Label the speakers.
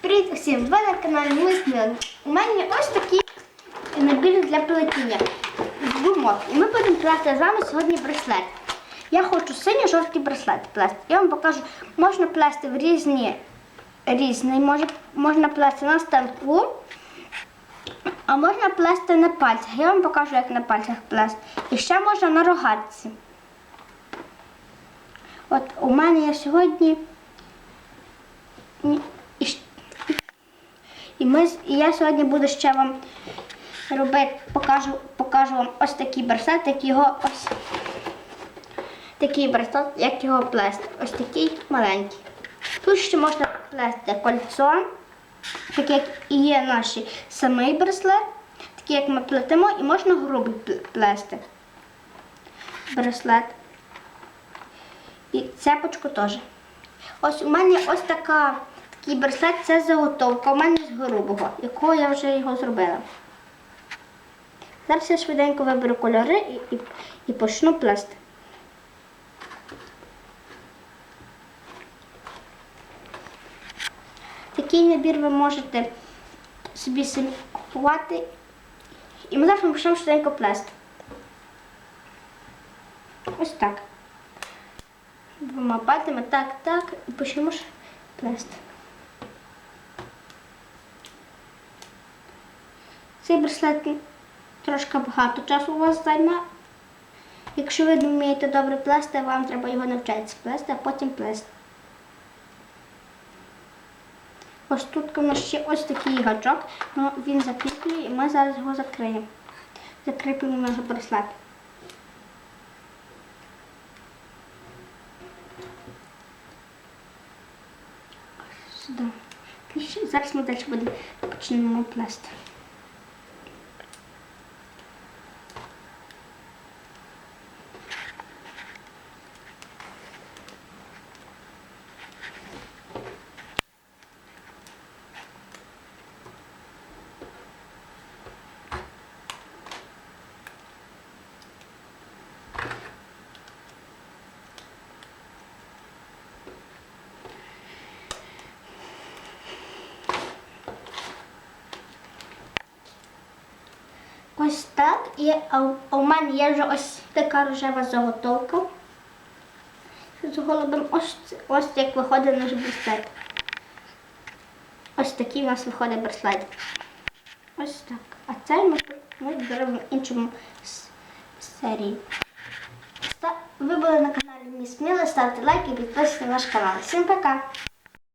Speaker 1: Привіт усім! Ви на каналі Ми Сміли. У мене ось такий набір для плетіння з гумок. І ми будемо плести з вами сьогодні браслет. Я хочу синьо-жовтий браслет плести. Я вам покажу, можна плести в різні різний, може, можна плести на станку, а можна плести на пальцях. Я вам покажу, як на пальцях плести. І ще можна на рогатці. От у мене є сьогодні. І, ми, і я сьогодні буду ще вам робити, покажу, покажу вам ось такий браслет, як його ось такий браслет, як його плести. Ось такий маленький. Тут ще можна плести кольцо, таке як і є наш самий браслет, такий як ми плетемо, і можна грубий плести. Браслет. І цепочку теж. Ось у мене ось така, такий браслет, це заготовка. У мене з грубого, якого я вже його зробила. Зараз я швиденько виберу кольори і, і, і почну плести. Такий набір ви можете собі самі купувати. І ми зараз почнемо швиденько плести. Ось так. Двома пальцями так, так, і почнемо плести. Цей браслет трошки багато часу у вас займе. Якщо ви не вмієте добре плести, вам треба його навчитися плести, а потім плести. Ось тут у нас ще ось такий гачок, ну, він закріплює і ми зараз його закриємо. Закріплюємо наш браслет. Зараз ми далі будемо почнемо плести. Ось так. І, у- мене є вже ось така рожева заготовка. З голубим ось, ось як виходить наш браслет. Ось такий у нас виходить браслет. Ось так. А цей ми, ми беремо в іншому серії. Ви були на каналі Міс Міла, ставте лайк і підписуйтесь на наш канал. Всім пока!